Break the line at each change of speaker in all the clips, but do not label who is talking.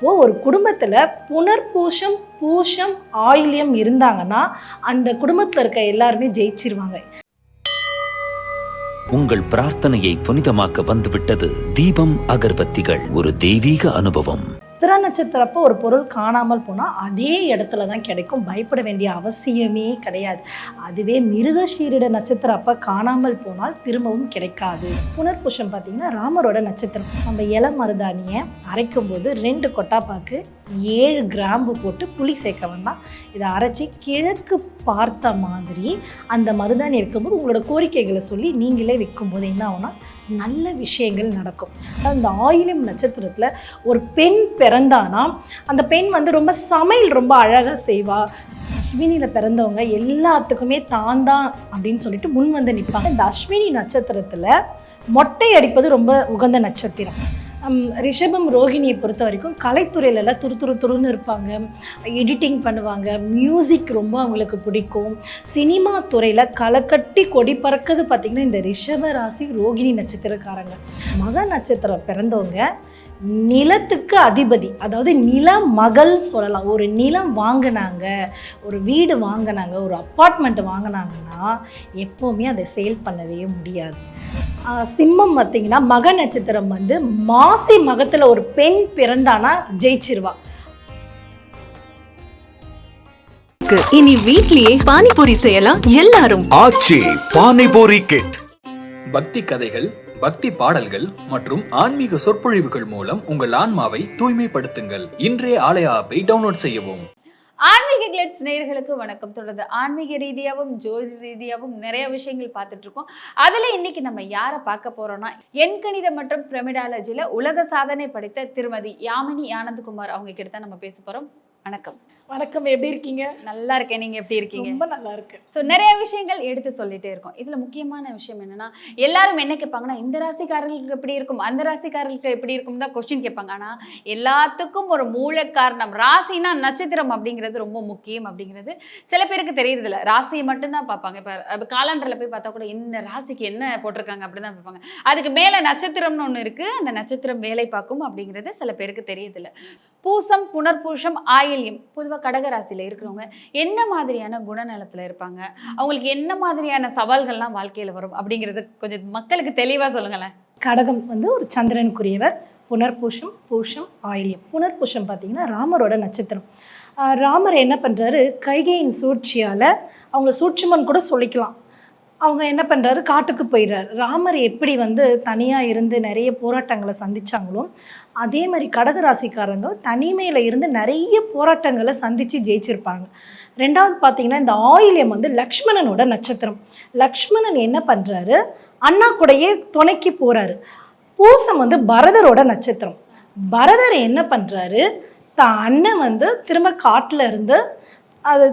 அப்போது ஒரு குடும்பத்தில் புனர்பூஷம் பூஷம் ஆயில்யம் இருந்தாங்கன்னா அந்த குடும்பத்தில் இருக்க எல்லாருமே ஜெயிச்சிருவாங்க.
உங்கள் பிரார்த்தனையை புனிதமாக்க வந்துவிட்டது தீபம் அகர்பத்திகள் ஒரு தெய்வீக அனுபவம்.
சித்திர நட்சத்திரப்போ ஒரு பொருள் காணாமல் போனால் அதே இடத்துல தான் கிடைக்கும். பயப்பட வேண்டிய அவசியமே கிடையாது. அதுவே மிருகஷீரிட நட்சத்திரம் அப்போ காணாமல் போனால் திரும்பவும் கிடைக்காது. புனர்புஷம் பார்த்தீங்கன்னா ராமரோட நட்சத்திரம். நம்ம இலை மருதாணியை அரைக்கும் போது ரெண்டு கொட்டாப்பாக்கு ஏழு கிராம்பு போட்டு புளி சேர்க்க வேண்டாம். இதை அரைச்சி கிழக்கு பார்த்த மாதிரி அந்த மருதாணி இருக்கும்போது உங்களோட கோரிக்கைகளை சொல்லி நீங்களே விற்கும்போது என்ன ஆகும்னா நல்ல விஷயங்கள் நடக்கும். அதாவது இந்த ஆயிலம் நட்சத்திரத்தில் ஒரு பெண் பிறந்தானா அந்த பெண் வந்து ரொம்ப சமையல் ரொம்ப அழகாக செய்வா. அஸ்வினியில் பிறந்தவங்க எல்லாத்துக்குமே தான் தான் அப்படின்னு சொல்லிட்டு முன் வந்து நிற்பாங்க இந்த அஸ்வினி நட்சத்திரத்தில் மொட்டை அடிப்பது ரொம்ப உகந்த நட்சத்திரம். ரிஷபம் ரோகிணியை பொறுத்த வரைக்கும் கலைத்துறையிலலாம் துரு துரு துருன்னு இருப்பாங்க. எடிட்டிங் பண்ணுவாங்க. மியூசிக் ரொம்ப அவங்களுக்கு பிடிக்கும். சினிமா துறையில் களைக்கட்டி கொடி பறக்கிறது பார்த்திங்கன்னா இந்த ரிஷப ராசி ரோகிணி நட்சத்திரக்காரங்க. மக நட்சத்திரம் பிறந்தவங்க நிலத்துக்கு அதிபதி. அதாவது நில மகள் சொல்லலாம். ஒரு நிலம் வாங்கினாங்க ஒரு வீடு வாங்கினாங்க ஒரு அப்பார்ட்மெண்ட் வாங்கினாங்கன்னா எப்போவுமே அதை சேல் பண்ணவே முடியாது. சிம்மம் பார்த்தீங்கன்னா மக நட்சத்திரம் வந்து மாசி மகத்தில் ஒரு பெண் பிறந்தானா ஜெயிச்சிருவா.
இனி வீட்லயே பானிபூரி செய்யலாம் எல்லாரும்.
ஆச்சி பானிபூரி கிட்.
பக்தி கதைகள் பக்தி பாடல்கள் மற்றும் ஆன்மீக சொற்பொழிவுகள் மூலம் உங்கள் ஆன்மாவை தூய்மைப்படுத்துங்கள். இன்றைய ஆலய ஆப்பை டவுன்லோட் செய்யவும்.
ஆன்மீக கிளட்ஸ் நேயர்களுக்கு வணக்கம். தொடர்ந்து ஆன்மீக ரீதியாகவும் ஜோதி ரீதியாகவும் நிறைய விஷயங்கள் பார்த்துட்டு இருக்கோம் அதுல இன்னைக்கு நம்ம யாரை பார்க்க போறோம்னா எண்கணித மற்றும் பிரமிடாலஜில உலக சாதனை படைத்த திருமதி யாமினி ஆனந்த்குமார் அவங்க கிட்ட தான் நம்ம பேச போறோம். வணக்கம்.
வணக்கம் எப்படி இருக்கீங்க?
நல்லா இருக்கேன். நீங்க எப்படி இருக்கீங்க?
ரொம்ப நல்லா இருக்கு
ஸோ நிறைய விஷயங்கள் எடுத்து சொல்லிட்டே இருக்கோம். இதுல முக்கியமான விஷயம் என்னன்னா எல்லாரும் என்ன கேட்பாங்கன்னா இந்த ராசிக்காரர்களுக்கு எப்படி இருக்கும்? அந்த ராசிக்காரர்களுக்கு எப்படி இருக்கும் தான் கொஸ்டின் கேட்பாங்க. ஆனா எல்லாத்துக்கும் ஒரு மூல காரணம் ராசினா நட்சத்திரம் அப்படிங்கிறது ரொம்ப முக்கியம் அப்படிங்கிறது சில பேருக்கு தெரியறது இல்ல ராசியை மட்டும்தான் பார்ப்பாங்க. இப்போ காலாண்டர்ல போய் பார்த்தா கூட இந்த ராசிக்கு என்ன போட்டிருக்காங்க அப்படிதான் பார்ப்பாங்க. அதுக்கு மேல நட்சத்திரம்னு ஒண்ணு இருக்கு. அந்த நட்சத்திரம் வேலை பார்க்கும் அப்படிங்கிறது சில பேருக்கு தெரியதில்ல பூசம் புனர்பூஷம் ஆயில்யம். பொதுவாக கடகராசியில் இருக்கிறவங்க என்ன மாதிரியான குணநலத்தில் இருப்பாங்க? அவங்களுக்கு என்ன மாதிரியான சவால்கள்லாம் வாழ்க்கையில் வரும் அப்படிங்கிறது கொஞ்சம் மக்களுக்கு தெளிவாக சொல்லுங்களேன்.
கடகம் வந்து ஒரு சந்திரனுக்குரியவர். புனர்பூஷம் பூஷம் ஆயில்யம். புனர்பூஷம் பார்த்தீங்கன்னா ராமரோட நட்சத்திரம். ராமர் என்ன பண்ணுறாரு கைகையின் சூழ்ச்சியால் அவங்க சூட்சுமன் கூட சொல்லிக்கலாம். அவங்க என்ன பண்ணுறாரு காட்டுக்கு போயிடுறாரு. ராமர் எப்படி வந்து தனியாக இருந்து நிறைய போராட்டங்களை சந்தித்தாங்களோ அதே மாதிரி கடகராசிக்காரங்க தனிமையில் இருந்து நிறைய போராட்டங்களை சந்தித்து ஜெயிச்சிருப்பாங்க. ரெண்டாவது பார்த்தீங்கன்னா இந்த ஆயில்யம் வந்து லக்ஷ்மணனோட நட்சத்திரம். லக்ஷ்மணன் என்ன பண்ணுறாரு அண்ணா கூடயே துணைக்கு போகிறாரு பூசம் வந்து பரதரோட நட்சத்திரம். பரதர் என்ன பண்ணுறாரு தான் அண்ணன் வந்து திரும்ப காட்டில் இருந்து அது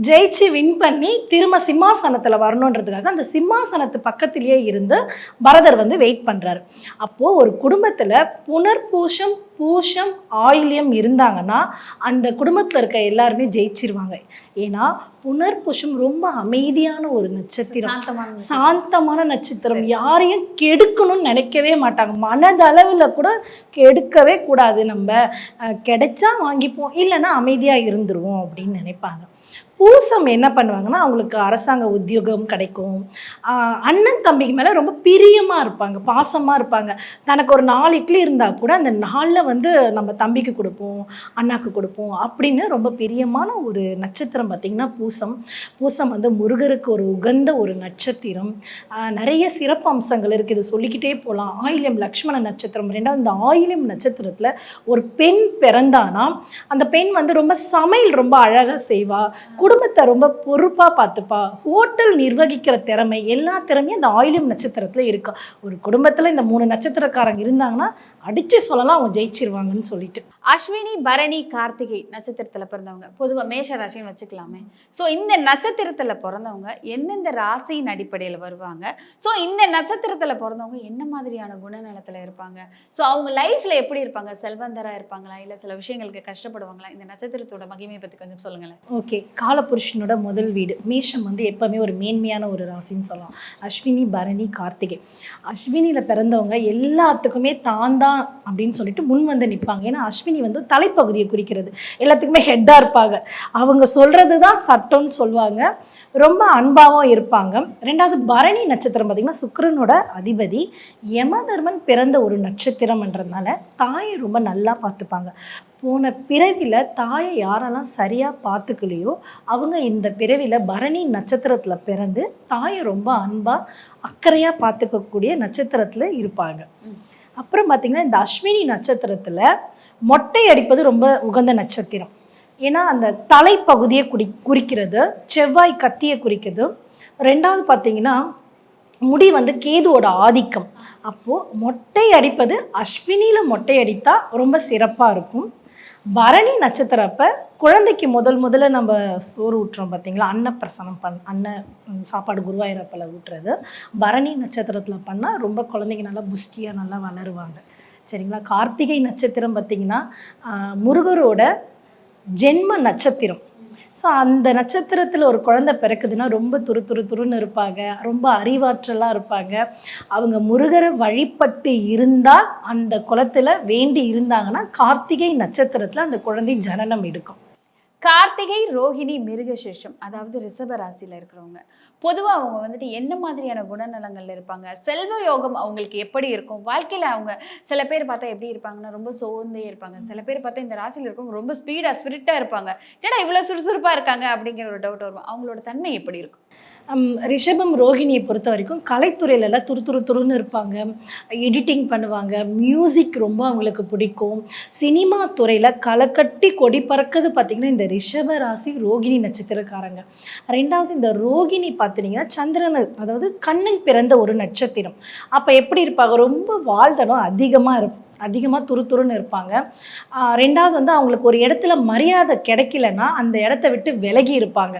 ஜெயிச்சு வின் பண்ணி திரும்ப சிம்மாசனத்தில் வரணுன்றதுக்காக அந்த சிம்மாசனத்து பக்கத்திலேயே இருந்து பரதர் வந்து வெயிட் பண்ணுறாரு அப்போது ஒரு குடும்பத்தில் புனர்பூஷம் பூஷம் ஆயில்யம் இருந்தாங்கன்னா அந்த குடும்பத்தில் இருக்க எல்லாருமே ஜெயிச்சிருவாங்க. ஏன்னா புனர்பூஷம் ரொம்ப அமைதியான ஒரு நட்சத்திரம்.
சாந்தமான
நட்சத்திரம். யாரையும் கெடுக்கணும்னு நினைக்கவே மாட்டாங்க. மனதளவில் கூட கெடுக்கவே கூடாது. நம்ம கிடைச்சா வாங்கிப்போம். இல்லைன்னா அமைதியாக இருந்துருவோம் அப்படின்னு நினைப்பாங்க. பூசம் என்ன பண்ணுவாங்கன்னா அவங்களுக்கு அரசாங்க உத்தியோகம் கிடைக்கும். அண்ணன் தம்பிக்கு மேலே ரொம்ப பிரியமாக இருப்பாங்க பாசமாக இருப்பாங்க. தனக்கு ஒரு நாலு இட்லி இருந்தால் கூட அந்த நாளில் வந்து நம்ம தம்பிக்கு கொடுப்போம் அண்ணாக்கு கொடுப்போம் அப்படின்னு ரொம்ப பிரியமான ஒரு நட்சத்திரம் பார்த்திங்கன்னா பூசம். பூசம் வந்து முருகருக்கு ஒரு உகந்த ஒரு நட்சத்திரம். நிறைய சிறப்பு அம்சங்கள் இருக்குது இது சொல்லிக்கிட்டே போகலாம் ஆயிலியம் லக்ஷ்மண நட்சத்திரம். ரெண்டாவது இந்த ஆயிலியம் நட்சத்திரத்தில் ஒரு பெண் பிறந்தானா அந்த பெண் வந்து ரொம்ப சமையல் ரொம்ப அழகாக செய்வா. குடும்பத்தை ரொம்ப பொறுப்பாக பார்த்துப்பா. ஹோட்டல் நிர்வகிக்கிற திறமை எல்லா திறமையும் அந்த ஆயிலியம் நட்சத்திரத்தில் இருக்கா. ஒரு குடும்பத்தில் இந்த மூணு நட்சத்திரக்காரங்க இருந்தாங்கன்னா அடித்து சொல்லலாம் அவங்க ஜெயிச்சிருவாங்கன்னு சொல்லிட்டு.
அஸ்வினி பரணி கார்த்திகை நட்சத்திரத்துல பிறந்தவங்க. பொதுவா மேஷ ராசின்னு வச்சுக்கலாமே. சோ இந்த நட்சத்திரத்துல பிறந்தவங்க எந்தெந்த ராசியின் அடிப்படையில வருவாங்க? சோ இந்த நட்சத்திரத்துல பிறந்தவங்க என்ன மாதிரியான குணநலத்துல இருப்பாங்க? சோ அவங்க லைஃப்ல எப்படி இருப்பாங்க? செல்வந்தரா இருப்பாங்களா? இல்ல சில விஷயங்களுக்கு கஷ்டப்படுவாங்களா? இந்த நட்சத்திரத்தோட மகிமையை பத்தி கொஞ்சம் சொல்லுங்களேன்.
ஓகே. காலபுருஷனோட முதல் வீடு. மேஷம் வந்து எப்போவுமே ஒரு மேன்மையான ஒரு ராசின்னு சொல்லலாம். அஸ்வினி பரணி கார்த்திகை. அஸ்வினியில் பிறந்தவங்க எல்லாத்துக்குமே தான் தான் தான் அப்படின்னு சொல்லிட்டு முன் வந்து நிற்பாங்க ஏன்னா அஸ்வினி வந்து தலைப்பகுதியை குறிக்கிறது. எல்லாத்துக்குமே ஹெட்டாக இருப்பாங்க. அவங்க சொல்கிறது தான் சட்டம்னு சொல்லுவாங்க. ரொம்ப அன்பாகவும் இருப்பாங்க. ரெண்டாவது பரணி நட்சத்திரம் பார்த்திங்கன்னா சுக்கிரனோட அதிபதி யமதர்மன் பிறந்த ஒரு நட்சத்திரம்ன்றதுனால தாயை ரொம்ப நல்லா பார்த்துப்பாங்க. போன பிறவியில் தாயை யாரெல்லாம் சரியாக பார்த்துக்கலையோ அவங்க இந்த பிறவியில் பரணி நட்சத்திரத்தில் பிறந்து தாயை ரொம்ப அன்பாக அக்கறையாக பார்த்துக்கக்கூடிய நட்சத்திரத்தில் இருப்பாங்க. அப்புறம் பார்த்திங்கன்னா இந்த அஸ்வினி நட்சத்திரத்தில் மொட்டை அடிப்பது ரொம்ப உகந்த நட்சத்திரம். ஏன்னா அந்த தலைப்பகுதியை குடி குறிக்கிறது செவ்வாய் கத்தியை குறிக்கிறது. ரெண்டாவது பார்த்தீங்கன்னா முடி வந்து கேதுவோட ஆதிக்கம். அப்போது மொட்டை அடிப்பது அஸ்வினியில் மொட்டை அடித்தா ரொம்ப சிறப்பாக இருக்கும். பரணி நட்சத்திரப்ப குழந்தைக்கு முதல் முதல்ல நம்ம சோறு ஊட்டுறோம் பார்த்தீங்களா அன்னப்பிரசனம் பண் அன்ன சாப்பாடு குருவாயூரப்பில் ஊட்டுறது. பரணி நட்சத்திரத்தில் பண்ணால் ரொம்ப குழந்தைங்க நல்லா புஷ்டியாக நல்லா வளருவாங்க. சரிங்களா? கார்த்திகை நட்சத்திரம் பார்த்தீங்கன்னா முருகரோட ஜென்ம நட்சத்திரம். ஸோ அந்த நட்சத்திரத்தில் ஒரு குழந்தை பிறக்குதுன்னா ரொம்ப துரு துரு துருன்னு இருப்பாங்க. ரொம்ப அறிவாற்றலாக இருப்பாங்க. அவங்க முருகரை வழிபட்டு இருந்தால் அந்த குளத்தில் வேண்டி இருந்தாங்கன்னா கார்த்திகை நட்சத்திரத்தில் அந்த குழந்தை ஜனனம் எடுக்கும்.
கார்த்திகை ரோஹிணி மிருகசேஷம் அதாவது ரிஷப ராசியில இருக்கிறவங்க. பொதுவாக அவங்க வந்துட்டு என்ன மாதிரியான குணநலங்களில் இருப்பாங்க? செல்வ யோகம் அவங்களுக்கு எப்படி இருக்கும்? வாழ்க்கையில் அவங்க சில பேர் பார்த்தா எப்படி இருப்பாங்கன்னா ரொம்ப சோர்ந்தே இருப்பாங்க. சில பேர் பார்த்தா இந்த ராசியில் இருக்கவங்க ரொம்ப ஸ்பீடாக ஸ்பிரிட்டாக இருப்பாங்க. ஏன்னா இவ்வளோ சுறுசுறுப்பாக இருக்காங்க? அப்படிங்கிற ஒரு டவுட் வரும். அவங்களோட தன்மை எப்படி இருக்கும்?
ரிஷபம் ரோகிணியை பொறுத்த வரைக்கும் கலைத்துறையிலலாம் துரு துரு துருன்னு இருப்பாங்க. எடிட்டிங் பண்ணுவாங்க. மியூசிக் ரொம்ப அவங்களுக்கு பிடிக்கும். சினிமா துறையில் களைக்கட்டி கொடி பறக்குது பார்த்திங்கன்னா இந்த ரிஷப ராசி ரோகிணி நட்சத்திரக்காரங்க. ரெண்டாவது இந்த ரோகிணி பார்த்தீங்கன்னா சந்திரன் அதாவது கண்ணன் பிறந்த ஒரு நட்சத்திரம். அப்போ எப்படி இருப்பாங்க? ரொம்ப வாழ்தனம் அதிகமாக இருக்கும். அதிகமாக துரு துருன்னு இருப்பாங்க ரெண்டாவது வந்து அவங்களுக்கு ஒரு இடத்துல மரியாதை கிடைக்கலன்னா அந்த இடத்த விட்டு விலகி இருப்பாங்க.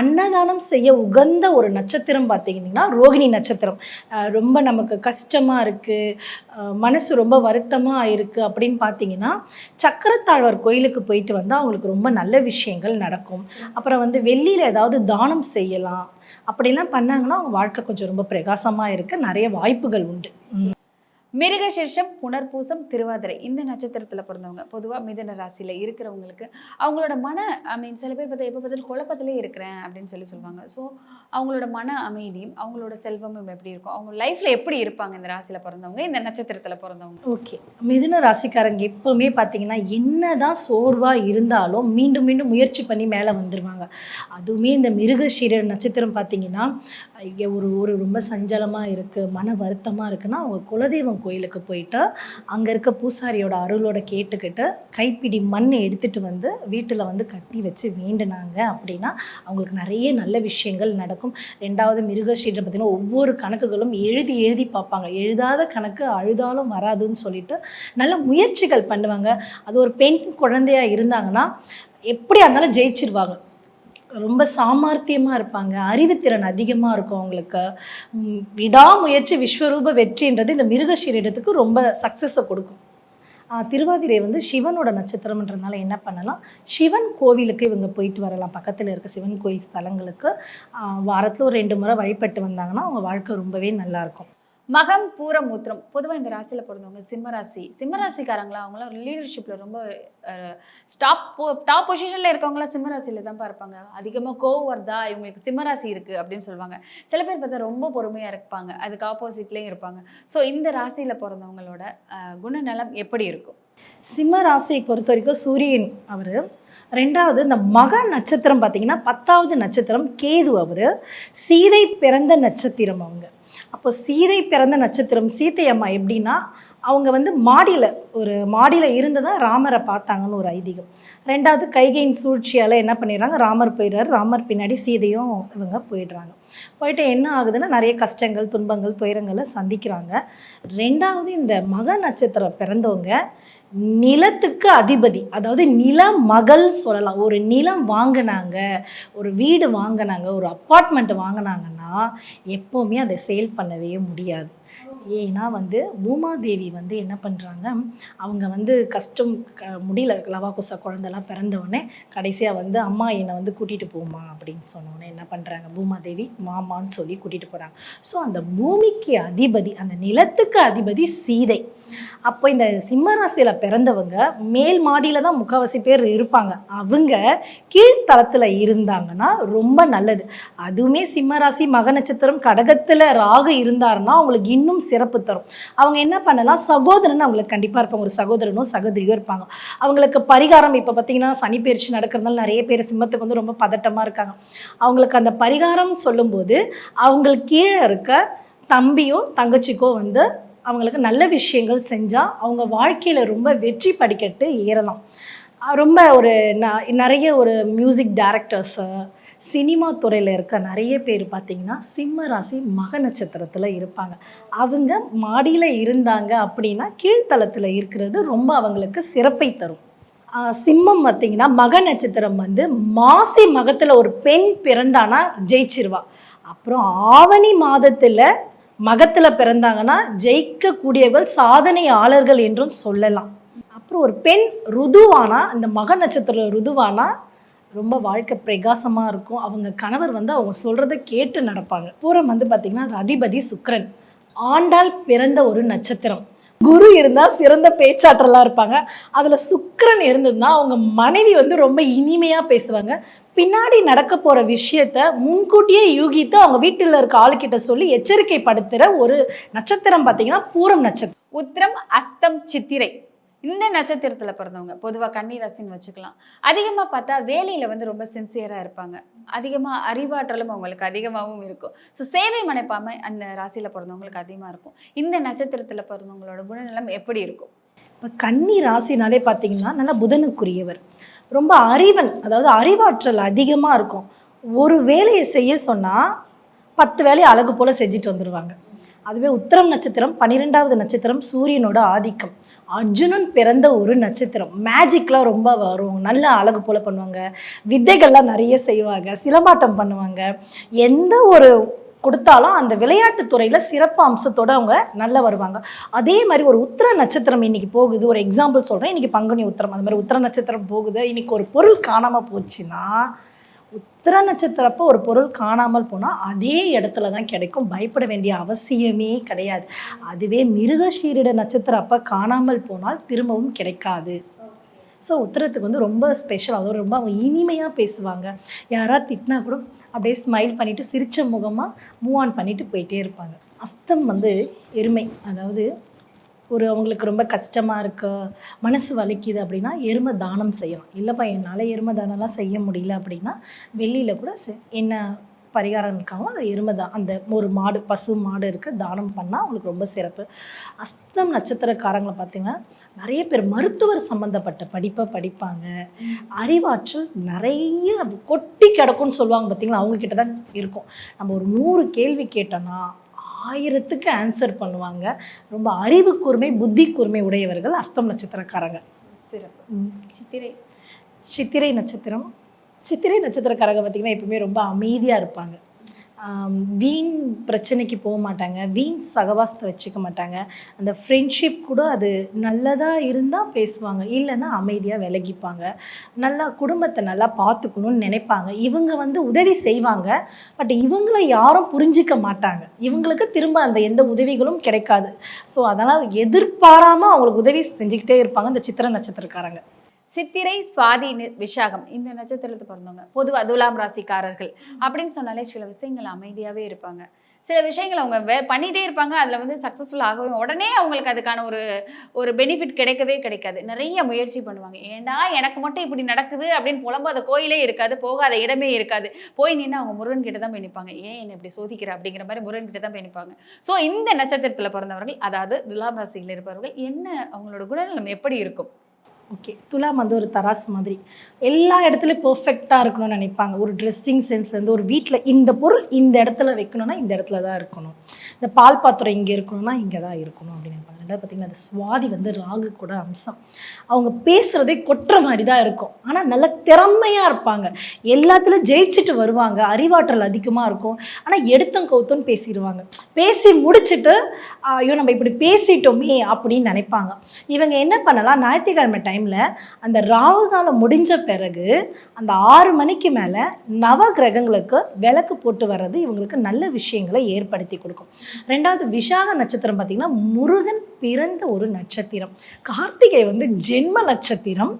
அன்னதானம் செய்ய உகந்த ஒரு நட்சத்திரம் பார்த்தீங்கன்னா ரோகிணி நட்சத்திரம். ரொம்ப நமக்கு கஷ்டமாக இருக்குது மனசு ரொம்ப வருத்தமாக இருக்குது அப்படின்னு பார்த்தீங்கன்னா சக்கரத்தாழ்வார் கோயிலுக்கு போயிட்டு வந்தால் அவங்களுக்கு ரொம்ப நல்ல விஷயங்கள் நடக்கும். அப்புறம் வந்து வெள்ளியில் ஏதாவது தானம் செய்யலாம். அப்படிலாம் பண்ணாங்கன்னா அவங்க வாழ்க்கை கொஞ்சம் ரொம்ப பிரகாசமாக இருக்க. நிறைய வாய்ப்புகள் உண்டு.
மிருகசீர்ஷம் புனர்பூசம் திருவாதிரை இந்த நட்சத்திரத்தில் பிறந்தவங்க. பொதுவாக மிதன ராசியில் இருக்கிறவங்களுக்கு அவங்களோட மன ஐ மீன் சில பேர் பார்த்தா எப்போ பார்த்தாலும் குழப்பத்திலே இருக்கிறேன் அப்படின்னு சொல்லி சொல்லுவாங்க. ஸோ அவங்களோட மன அமைதியும் அவங்களோட செல்வமும் எப்படி இருக்கும்? அவங்க லைஃப்பில் எப்படி இருப்பாங்க இந்த ராசியில் பிறந்தவங்க இந்த நட்சத்திரத்தில் பிறந்தவங்க?
ஓகே மிதுன ராசிக்காரங்க எப்போவுமே பார்த்தீங்கன்னா என்ன தான் சோர்வாக இருந்தாலும் மீண்டும் மீண்டும் முயற்சி பண்ணி மேலே வந்துடுவாங்க அதுவுமே இந்த மிருகஷீர நட்சத்திரம் பார்த்தீங்கன்னா இங்கே ஒரு ஒரு ரொம்ப சஞ்சலமாக இருக்குது மன வருத்தமாக இருக்குன்னா அவங்க குலதெய்வம் கோயிலுக்கு போயிட்டு அங்கே இருக்க பூசாரியோட அருளோட கேட்டுக்கிட்டு கைப்பிடி மண் எடுத்துகிட்டு வந்து வீட்டில் வந்து கட்டி வச்சு வேண்டுனாங்க அப்படின்னா அவங்களுக்கு நிறைய நல்ல விஷயங்கள் நடக்கும். ரெண்டாவது மிருகஷீரம் பார்த்தீங்கன்னா ஒவ்வொரு கணக்குகளும் எழுதி எழுதி பார்ப்பாங்க. எழுதாத கணக்கு அழுதாலும் வராதுன்னு சொல்லிட்டு நல்ல முயற்சிகள் பண்ணுவாங்க. அது ஒரு பெண் குழந்தையாக இருந்தாங்கன்னா எப்படியா இருந்தாலும் ஜெயிச்சிருவாங்க. ரொம்ப சாமர்த்தியமாக இருப்பாங்க. அறிவுத்திறன் அதிகமாக இருக்கும் அவங்களுக்கு. விடாமுயற்சி விஸ்வரூப வெற்றின்றது இந்த மிருகசீரிடத்துக்கு ரொம்ப சக்ஸஸை கொடுக்கும். திருவாதிரை வந்து சிவனோட நட்சத்திரம்ன்றதுனால என்ன பண்ணலாம்? சிவன் கோவிலுக்கு இவங்க போயிட்டு வரலாம். பக்கத்தில் இருக்க சிவன் கோயில் ஸ்தலங்களுக்கு. வாரத்தில் ஒரு ரெண்டு முறை வழிபட்டு வந்தாங்கன்னா அவங்க வாழ்க்கை ரொம்பவே நல்லாயிருக்கும்
மகம் பூரமூத்திரம் மூத்திரம். இந்த ராசியில் பிறந்தவங்க சிம்மராசி சிம்மராசிக்காரங்களா அவங்களாம் லீடர்ஷிப்ல ரொம்ப ஸ்டாப் டாப் பொசிஷனில் இருக்கவங்களாம் சிம்மராசியில் தான் இருப்பாங்க. அதிகமாக கோவம் வருதா இவங்களுக்கு சிம்மராசி இருக்குது அப்படின்னு சொல்லுவாங்க. சில பேர் பார்த்தா ரொம்ப பொறுமையாக இருப்பாங்க. அதுக்கு ஆப்போசிட்லேயும் இருப்பாங்க. ஸோ இந்த ராசியில் பிறந்தவங்களோட குணநலம் எப்படி இருக்கும்?
சிம்ம ராசியை பொறுத்த வரைக்கும் சூரியன் அவர். ரெண்டாவது இந்த மக நட்சத்திரம் பார்த்தீங்கன்னா பத்தாவது நட்சத்திரம் கேது அவர். சீதை பிறந்த நட்சத்திரம் அவங்க. அப்போ சீதை பிறந்த நட்சத்திரம் சீதை அம்மா எப்படின்னா அவங்க வந்து மாடியில் ஒரு மாடியில் இருந்து தான் ராமரை பார்த்தாங்கன்னு ஒரு ஐதீகம். ரெண்டாவது கைகையின் சூழ்ச்சியால் என்ன பண்ணிடுறாங்க? ராமர் போயிடுறாரு. ராமர் பின்னாடி சீதையும் இவங்க போயிடுறாங்க. போயிட்டு என்ன ஆகுதுன்னா நிறைய கஷ்டங்கள் துன்பங்கள் துயரங்களை சந்திக்கிறாங்க. ரெண்டாவது இந்த மக நட்சத்திரம் பிறந்தவங்க நிலத்துக்கு அதிபதி அதாவது நில மகள் சொல்லலாம். ஒரு நிலம் வாங்கினாங்க ஒரு வீடு வாங்கினாங்க ஒரு அப்பார்ட்மெண்ட் வாங்கினாங்கன்னா எப்போவுமே அதை சேல் பண்ணவே முடியாது. ஏன்னா வந்து பூமாதேவி வந்து என்ன பண்ணுறாங்க அவங்க வந்து கஷ்டம் க முடியல லவாகுசா குழந்தெல்லாம் பிறந்தவுடனே கடைசியாக வந்து அம்மா என்னை வந்து கூட்டிகிட்டு போமா அப்படின்னு சொன்னோடனே என்ன பண்ணுறாங்க பூமாதேவி மாமான்னு சொல்லி கூட்டிகிட்டு போகிறாங்க ஸோ அந்த பூமிக்கு அதிபதி அந்த நிலத்துக்கு அதிபதி சீதை. அப்போ இந்த சிம்மராசியில் பிறந்தவங்க மேல் மாடியில் தான் முக்கால்வாசி பேர் இருப்பாங்க. அவங்க கீழ்த்தளத்தில் இருந்தாங்கன்னா ரொம்ப நல்லது. அதுவுமே சிம்மராசி மக நட்சத்திரம் கடகத்தில் ராகு இருந்தாருன்னா அவங்களுக்கு இன்னும் சிறப்பு தரும். அவங்க என்ன பண்ணலாம்? சகோதரன் அவங்களுக்கு கண்டிப்பாக இருப்பாங்க. ஒரு சகோதரனும் சகோதரியோ இருப்பாங்க. அவங்களுக்கு பரிகாரம் இப்போ பார்த்தீங்கன்னா சனி பயிற்சி நடக்கிறதுனால நிறைய பேர் சிம்மத்துக்கு வந்து ரொம்ப பதட்டமாக இருக்காங்க. அவங்களுக்கு அந்த பரிகாரம் சொல்லும்போது அவங்களுக்கு கீழே இருக்க தம்பியோ தங்கச்சிக்கோ வந்து அவங்களுக்கு நல்ல விஷயங்கள் செஞ்சால் அவங்க வாழ்க்கையில் ரொம்ப வெற்றி படிக்கட்டு ஏறலாம். ரொம்ப ஒரு ந- நிறைய ஒரு மியூசிக் டைரக்டர்ஸு சினிமா துறையில் இருக்க நிறைய பேர் பார்த்தீங்கன்னா சிம்ம ராசி மக நட்சத்திரத்தில் இருப்பாங்க. அவங்க மாடியில் இருந்தாங்க அப்படின்னா கீழ்த்தளத்தில் இருக்கிறது ரொம்ப அவங்களுக்கு சிறப்பை தரும். சிம்மம் பார்த்தீங்கன்னா மக நட்சத்திரம் வந்து மாசி மகத்தில் ஒரு பெண் பிறந்தானா ஜெயிச்சிருவா. அப்புறம் ஆவணி மாதத்தில் மகத்தில் பிறந்தாங்கன்னா ஜெயிக்கக்கூடியவர்கள் சாதனையாளர்கள் என்றும் சொல்லலாம். அப்புறம் ஒரு பெண் ருதுவானா இந்த மக நட்சத்திர ருதுவானா ரொம்ப வாழ்க்கை பிரகாசமாக இருக்கும். அவங்க கணவர் வந்து அவங்க சொல்கிறத கேட்டு நடப்பாங்க. பூரம் வந்து பார்த்திங்கன்னா அதிபதி சுக்கரன். ஆண்டாள் பிறந்த ஒரு நட்சத்திரம். குரு இருந்தால் சிறந்த பேச்சாற்றலாக இருப்பாங்க. அதில் சுக்கரன் இருந்ததுன்னா அவங்க மனைவி வந்து ரொம்ப இனிமையாக பேசுவாங்க. பின்னாடி நடக்க போகிற விஷயத்த முன்கூட்டியே யூகித்து அவங்க வீட்டில் இருக்க ஆளுக்கிட்ட சொல்லி எச்சரிக்கைப்படுத்துகிற ஒரு நட்சத்திரம் பார்த்தீங்கன்னா பூரம் நட்சத்திரம்.
உத்திரம் அஸ்தம் சித்திரை. இந்த நட்சத்திரத்தில் பிறந்தவங்க பொதுவாக கன்னி ராசின்னு வச்சுக்கலாம். அதிகமாக பார்த்தா வேலையில் வந்து ரொம்ப சின்சியராக இருப்பாங்க. அதிகமாக அறிவாற்றலும் அவங்களுக்கு அதிகமாகவும் இருக்கும். ஸோ சேவை மனைப்பாமை அந்த ராசியில் பிறந்தவங்களுக்கு அதிகமாக இருக்கும். இந்த நட்சத்திரத்தில் பிறந்தவங்களோட குணநலம் எப்படி இருக்கும்?
இப்போ கன்னி ராசினாலே பார்த்தீங்கன்னா நல்லா புதனுக்குரியவர். ரொம்ப அறிவன் அதாவது அறிவாற்றல் அதிகமாக இருக்கும். ஒரு வேலையை செய்ய சொன்னால் பத்து வேலையை அழகு போல் செஞ்சுட்டு வந்துடுவாங்க அதுவே உத்திரம் நட்சத்திரம் பன்னிரெண்டாவது நட்சத்திரம் சூரியனோட ஆதிக்கம். அர்ஜுனன் பிறந்த ஒரு நட்சத்திரம். மேஜிக்லாம் ரொம்ப வரும். நல்ல அழகு போல் பண்ணுவாங்க. வித்தைகள்லாம் நிறைய செய்வாங்க. சிலம்பாட்டம் பண்ணுவாங்க. எந்த ஒரு கொடுத்தாலும் அந்த விளையாட்டு துறையில் சிறப்பு அம்சத்தோட அவங்க நல்லா வருவாங்க. அதே மாதிரி ஒரு உத்திர நட்சத்திரம் இன்னைக்கு போகுது. ஒரு எக்ஸாம்பிள் சொல்கிறேன் இன்னைக்கு பங்குனி உத்திரம். அது மாதிரி உத்திர நட்சத்திரம் போகுது. இன்னைக்கு ஒரு பொருள் காணாமல் போச்சுன்னா உத்திர நட்சத்திரப்போ ஒரு பொருள் காணாமல் போனால் அதே இடத்துல தான் கிடைக்கும். பயப்பட வேண்டிய அவசியமே கிடையாது. அதுவே மிருகஷீரிட நட்சத்திரம் அப்போ காணாமல் போனால் திரும்பவும் கிடைக்காது. ஸோ உத்தரத்துக்கு வந்து ரொம்ப ஸ்பெஷல் அதுவும் ரொம்ப அவங்க இனிமையாக பேசுவாங்க. யாராவது திட்டினா கூட அப்படியே ஸ்மைல் பண்ணிவிட்டு சிரித்த முகமாக மூவ் ஆன் பண்ணிட்டு போயிட்டே இருப்பாங்க. அஸ்தம் வந்து எருமை. அதாவது ஒரு அவங்களுக்கு ரொம்ப கஷ்டமாக இருக்கு மனசு வலிக்குது அப்படின்னா எருமை தானம் செய்யலாம். இல்லைப்பா என்னால் எருமை தானம்லாம் செய்ய முடியல அப்படின்னா வெளியில் கூட செ- என்ன பரிகாரம் இருக்காங்களோ அது எருமை தான். அந்த ஒரு மாடு பசு மாடு இருக்கு தானம் பண்ணால் அவங்களுக்கு ரொம்ப சிறப்பு. அஸ்தம் நட்சத்திரக்காரங்களை பார்த்தீங்கன்னா நிறைய பேர் மருத்துவர் சம்மந்தப்பட்ட படிப்பை படிப்பாங்க. அறிவாற்றல் நிறைய கொட்டி கிடக்கும்னு சொல்லுவாங்க பார்த்தீங்களா அவங்க கிட்ட தான் இருக்கும். நம்ம ஒரு நூறு கேள்வி கேட்டோன்னா ஆயிரத்துக்கு ஆன்சர் பண்ணுவாங்க. ரொம்ப அறிவு கூர்மை புத்தி கூர்மை உடையவர்கள் அஸ்தம் நட்சத்திரக்காரங்க.
சிறப்பு. சித்திரை.
சித்திரை நட்சத்திரம் சித்திரை நட்சத்திரக்காரங்க பார்த்திங்கன்னா எப்பவுமே ரொம்ப அமைதியாக இருப்பாங்க. வீண் பிரச்சனைக்கு போக மாட்டாங்க. வீண் சகவாசத்தை வச்சுக்க மாட்டாங்க. அந்த ஃப்ரெண்ட்ஷிப் கூட அது நல்லதாக இருந்தால் பேசுவாங்க. இல்லைன்னா அமைதியாக விலகிப்பாங்க. நல்லா குடும்பத்தை நல்லா பார்த்துக்கணும்னு நினைப்பாங்க. இவங்க வந்து உதவி செய்வாங்க. பட் இவங்களை யாரும் புரிஞ்சிக்க மாட்டாங்க. இவங்களுக்கு திரும்ப அந்த எந்த உதவிகளும் கிடைக்காது. ஸோ அதனால் எதிர்பாராமல் அவங்களுக்கு உதவி செஞ்சுக்கிட்டே இருப்பாங்க இந்த சித்திரை நட்சத்திரக்காரங்க.
சித்திரை சுவாதி விஷாகம் இந்த நட்சத்திரத்தை பிறந்தவங்க பொதுவா துலாம் ராசிக்காரர்கள். அப்படின்னு சொன்னாலே சில விஷயங்கள் அமைதியாகவே இருப்பாங்க. சில விஷயங்கள் அவங்க வே பண்ணிகிட்டே இருப்பாங்க. அதில் வந்து சக்ஸஸ்ஃபுல் ஆகவே உடனே அவங்களுக்கு அதுக்கான ஒரு ஒரு பெனிஃபிட் கிடைக்கவே கிடைக்காது. நிறைய முயற்சி பண்ணுவாங்க. ஏன்டா எனக்கு மட்டும் இப்படி நடக்குது? அப்படின்னு புலம்பாத கோயிலே இருக்காது. போகாத இடமே இருக்காது. போய் நின்று அவங்க முருகன் கிட்ட தான் போய் நிற்பாங்க ஏன் என்னை இப்படி சோதிக்கிற? அப்படிங்கிற மாதிரி முருகன் கிட்ட தான் போய் நிற்பாங்க ஸோ இந்த நட்சத்திரத்தில் பிறந்தவர்கள் அதாவது துலாம் ராசியில் இருப்பவர்கள் என்ன அவங்களோட குணநலம் எப்படி இருக்கும்?
ஓகே துலாம் வந்து ஒரு தராசு மாதிரி. எல்லா இடத்துலையும் பர்ஃபெக்டாக இருக்கணும்னு நினைப்பாங்க. ஒரு ட்ரெஸ்ஸிங் சென்ஸ்லேருந்து ஒரு வீட்டில் இந்த பொருள் இந்த இடத்துல வைக்கணும்னா இந்த இடத்துல தான் இருக்கணும். இந்த பால் பாத்திரம் இங்கே இருக்கணும்னா இங்கே தான் இருக்கணும் அப்படின்னு ரெண்டாவது பார்த்தீங்கன்னா அந்த சுவாதி வந்து ராகு கூட அம்சம். அவங்க பேசுகிறதே கொட்டுற மாதிரி தான் இருக்கும். ஆனால் நல்ல திறமையாக இருப்பாங்க. எல்லாத்துலையும் ஜெயிச்சுட்டு வருவாங்க. அறிவாற்றல் அதிகமாக இருக்கும். ஆனால் எடுத்தம் கவுத்தம் பேசிடுவாங்க. பேசி முடிச்சுட்டு ஐயோ நம்ம இப்படி பேசிட்டோமே அப்படின்னு நினைப்பாங்க. இவங்க என்ன பண்ணலாம்? ஞாயிற்றுக்கிழமை டைமில் அந்த ராகு காலம் முடிஞ்ச பிறகு அந்த ஆறு மணிக்கு மேலே நவ கிரகங்களுக்கு விளக்கு போட்டு வர்றது இவங்களுக்கு நல்ல விஷயங்களை ஏற்படுத்தி கொடுக்கும். ரெண்டாவது விஷாக நட்சத்திரம் பார்த்திங்கன்னா முருகன் பிறந்த ஒரு நட்சத்திரம். கார்த்திகை வந்து ஜென்ம நட்சத்திரம்.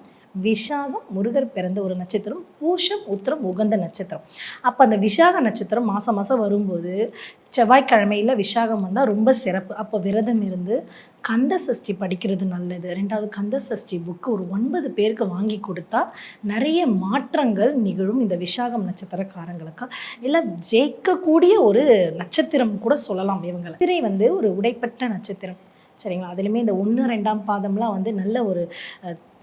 விஷாகம் முருகர் பிறந்த ஒரு நட்சத்திரம். பூஷம் உத்திரம் உகந்த நட்சத்திரம். அப்போ அந்த விஷாக நட்சத்திரம் மாதம் மாதம் வரும்போது செவ்வாய்க்கிழமையில் விஷாகம் வந்தால் ரொம்ப சிறப்பு. அப்போ விரதம் இருந்து கந்த சஷ்டி படிக்கிறது நல்லது. ரெண்டாவது கந்த சஷ்டி புக்கு ஒரு ஒன்பது பேருக்கு வாங்கி கொடுத்தா நிறைய மாற்றங்கள் நிகழும் இந்த விஷாகம் நட்சத்திரக்காரங்களுக்கு. இல்லை ஜெயிக்கக்கூடிய ஒரு நட்சத்திரம் கூட சொல்லலாம் இவங்களை. திரை வந்து ஒரு உடைப்பட்ட நட்சத்திரம். சரிங்களா? அதுலேயுமே இந்த ஒன்று ரெண்டாம் பாதம்லாம் வந்து நல்ல ஒரு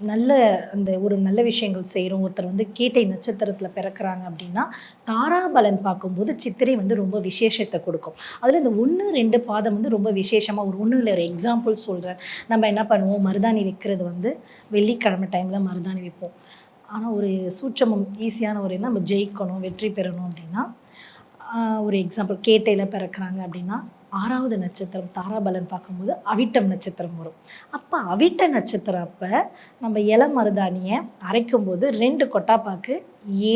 நல்ல அந்த ஒரு நல்ல விஷயங்கள் செய்கிறோம் ஒருத்தர் வந்து கேட்டை நட்சத்திரத்தில் பிறக்கிறாங்க அப்படின்னா தாராபலன் பார்க்கும்போது சித்திரை வந்து ரொம்ப விசேஷத்தை கொடுக்கும். அதில் இந்த ஒன்று ரெண்டு பாதம் வந்து ரொம்ப விசேஷமாக ஒரு ஒன்று இல்லை ஒரு எக்ஸாம்பிள் சொல்கிறேன் நம்ம என்ன பண்ணுவோம்? மருதாணி வைக்கிறது வந்து வெள்ளிக்கிழமை டைமில் மருதாணி வைப்போம். ஆனால் ஒரு சூட்சமம் ஈஸியான ஒரு என்ன? நம்ம ஜெயிக்கணும் வெற்றி பெறணும் அப்படின்னா ஒரு எக்ஸாம்பிள் கேட்டையில் பிறக்கிறாங்க அப்படின்னா ஆறாவது நட்சத்திரம் தாராபலன் பார்க்கும்போது அவிட்டம் நட்சத்திரம் வரும். அப்போ அவிட்ட நட்சத்திரம் அப்போ நம்ம இலை மருதாணியை அரைக்கும்போது ரெண்டு கொட்டாப்பாக்கு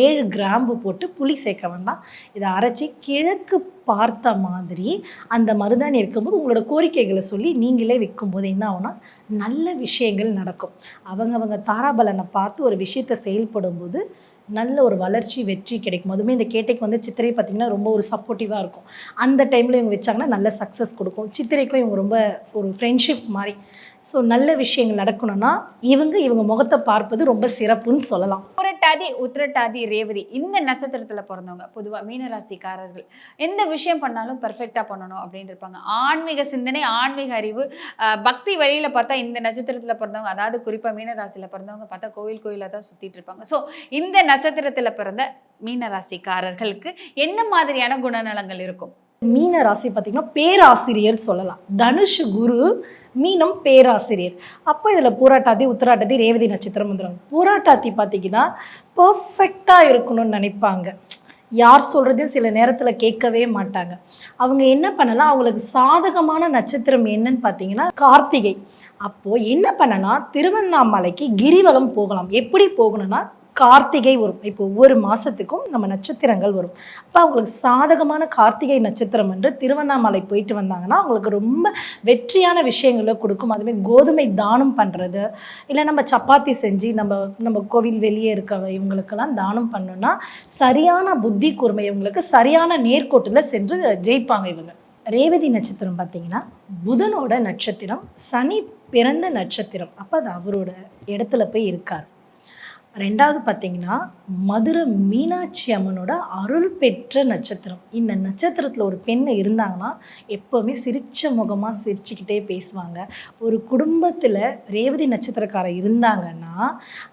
ஏழு கிராம்பு போட்டு புளி சேர்க்க வேண்டாம். இதை அரைச்சி கிழக்கு பார்த்த மாதிரி அந்த மருதாணி இருக்கும்போது உங்களோட கோரிக்கைகளை சொல்லி நீங்களே விற்கும்போது என்ன ஆகும்னா நல்ல விஷயங்கள் நடக்கும். அவங்கவங்க தாராபலனை பார்த்து ஒரு விஷயத்தை செயல்படும் போது நல்ல ஒரு வளர்ச்சி வெற்றி கிடைக்கும். அதுவுமே இந்த கேட்டைக்கு வந்து சித்திரை பார்த்திங்கன்னா ரொம்ப ஒரு சப்போர்ட்டிவாக இருக்கும். அந்த டைமில் இவங்க வச்சாங்கன்னா நல்ல சக்ஸஸ் கொடுக்கும். சித்திரைக்கும் இவங்க ரொம்ப ஒரு ஃப்ரெண்ட்ஷிப் மாதிரி ஸோ நல்ல விஷயங்கள் நடக்கணும்னா இவங்க இவங்க முகத்தை பார்ப்பது ரொம்ப சிறப்புன்னு சொல்லலாம்.
புரட்டாதி உத்திரட்டாதி ரேவதி இந்த நட்சத்திரத்துல பிறந்தவங்க பொதுவா மீனராசிக்காரர்கள். எந்த விஷயம் பண்ணாலும் பெர்ஃபெக்டா பண்ணணும் அப்படின்னு இருப்பாங்க ஆன்மீக சிந்தனை ஆன்மீக அறிவு பக்தி வழியில பார்த்தா இந்த நட்சத்திரத்துல பிறந்தவங்க அதாவது குறிப்பா மீனராசியில பிறந்தவங்க பார்த்தா கோயில் கோயிலா தான் சுத்திட்டு இருப்பாங்க. ஸோ இந்த நட்சத்திரத்துல பிறந்த மீனராசிக்காரர்களுக்கு என்ன மாதிரியான குணநலங்கள் இருக்கும்?
மீன ராசி பார்த்திங்கன்னா பேராசிரியர் சொல்லலாம். தனுஷ் குரு மீனம் பேராசிரியர். அப்போ இதில் பூராட்டாதி உத்திராட்டாதி ரேவதி நட்சத்திரம் வந்துடும் பூராட்டாத்தி பார்த்தீங்கன்னா பர்ஃபெக்டாக இருக்கணும்னு நினைப்பாங்க. யார் சொல்கிறதையும் சில நேரத்தில் கேட்கவே மாட்டாங்க. அவங்க என்ன பண்ணலாம்? அவங்களுக்கு சாதகமான நட்சத்திரம் என்னன்னு பார்த்தீங்கன்னா கார்த்திகை. அப்போது என்ன பண்ணலாம்? திருவண்ணாமலைக்கு கிரிவலம் போகலாம். எப்படி போகணும்னா கார்த்திகை வரும். இப்போ ஒவ்வொரு மாதத்துக்கும் நம்ம நட்சத்திரங்கள் வரும். அப்போ அவங்களுக்கு சாதகமான கார்த்திகை நட்சத்திரம் என்று திருவண்ணாமலை போயிட்டு வந்தாங்கன்னா அவங்களுக்கு ரொம்ப வெற்றியான விஷயங்களை கொடுக்கும். அதுமாதிரி கோதுமை தானம் பண்ணுறது இல்லை நம்ம சப்பாத்தி செஞ்சு நம்ம நம்ம கோவில் வெளியே இருக்க இவங்களுக்கெல்லாம் தானம் பண்ணோன்னா சரியான புத்தி கூர்மை இவங்களுக்கு சரியான நேர்கோட்டில் சென்று ஜெயிப்பாங்க இவங்க. ரேவதி நட்சத்திரம் பார்த்தீங்கன்னா புதனோட நட்சத்திரம் சனி பிறந்த நட்சத்திரம். அப்போ அது அவரோட இடத்துல போய் இருக்கார். ரெண்டாவது பார்த்தீங்கன்னா மதுரை மீனாட்சி அம்மனோட அருள் பெற்ற நட்சத்திரம். இந்த நட்சத்திரத்தில் ஒரு பெண் இருந்தாங்கன்னா எப்போவுமே சிரிச்ச முகமாக சிரிச்சுக்கிட்டே பேசுவாங்க. ஒரு குடும்பத்தில் ரேவதி நட்சத்திரக்காரர் இருந்தாங்கன்னா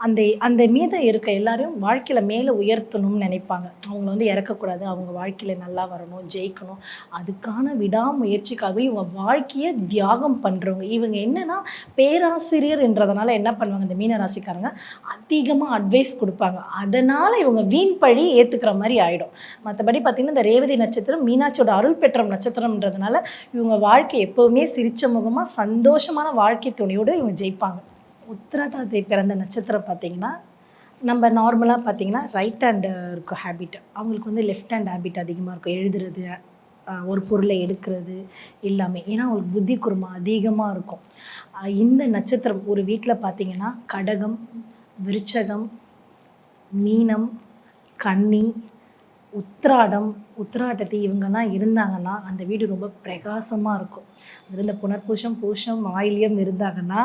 அந்த அந்த மீதம் இருக்க எல்லாரையும் வாழ்க்கையில் மேலே உயர்த்தணும்னு நினைப்பாங்க. அவங்கள வந்து இறக்கக்கூடாது. அவங்க வாழ்க்கையில் நல்லா வரணும் ஜெயிக்கணும். அதுக்கான விடாமுயற்சிக்காகவே இவங்க வாழ்க்கையை தியாகம் பண்ணுறவங்க இவங்க என்னன்னா பேராசிரியர் என்றதுனால என்ன பண்ணுவாங்க இந்த மீனராசிக்காரங்க? அதிகமாக அட்வைஸ் கொடுப்பாங்க. அதனால் இவங்க வீண் பழி ஏற்றுக்கிற மாதிரி ஆகிடும் மற்றபடி பார்த்திங்கன்னா இந்த ரேவதி நட்சத்திரம் மீனாட்சியோட அருள் பெற்றம் நட்சத்திரம்ன்றதுனால இவங்க வாழ்க்கை எப்போவுமே சிரிச்ச முகமாக சந்தோஷமான வாழ்க்கை துணையோடு இவங்க ஜெயிப்பாங்க. உத்திராட்டாதி பிறந்த நட்சத்திரம் பார்த்திங்கன்னா நம்ம நார்மலாக பார்த்தீங்கன்னா ரைட் ஹேண்டு இருக்கும் ஹேபிட் அவங்களுக்கு வந்து லெஃப்ட் ஹேண்ட் ஹேபிட் அதிகமாக இருக்கும். எழுதுறது ஒரு பொருளை எடுக்கிறது எல்லாமே. ஏன்னா அவங்களுக்கு புத்தி குருமா அதிகமாக இருக்கும். இந்த நட்சத்திரம் ஒரு வீட்டில் பார்த்தீங்கன்னா கடகம் விருச்சகம் மீனம் கன்னி உத்திராடம். உத்திராட்டத்தி இவங்கெல்லாம் இருந்தாங்கன்னா அந்த வீடு ரொம்ப பிரகாசமாக இருக்கும். அதில் இந்த புனர்பூஷம் பூஷம் ஆயிலியம் இருந்தாங்கன்னா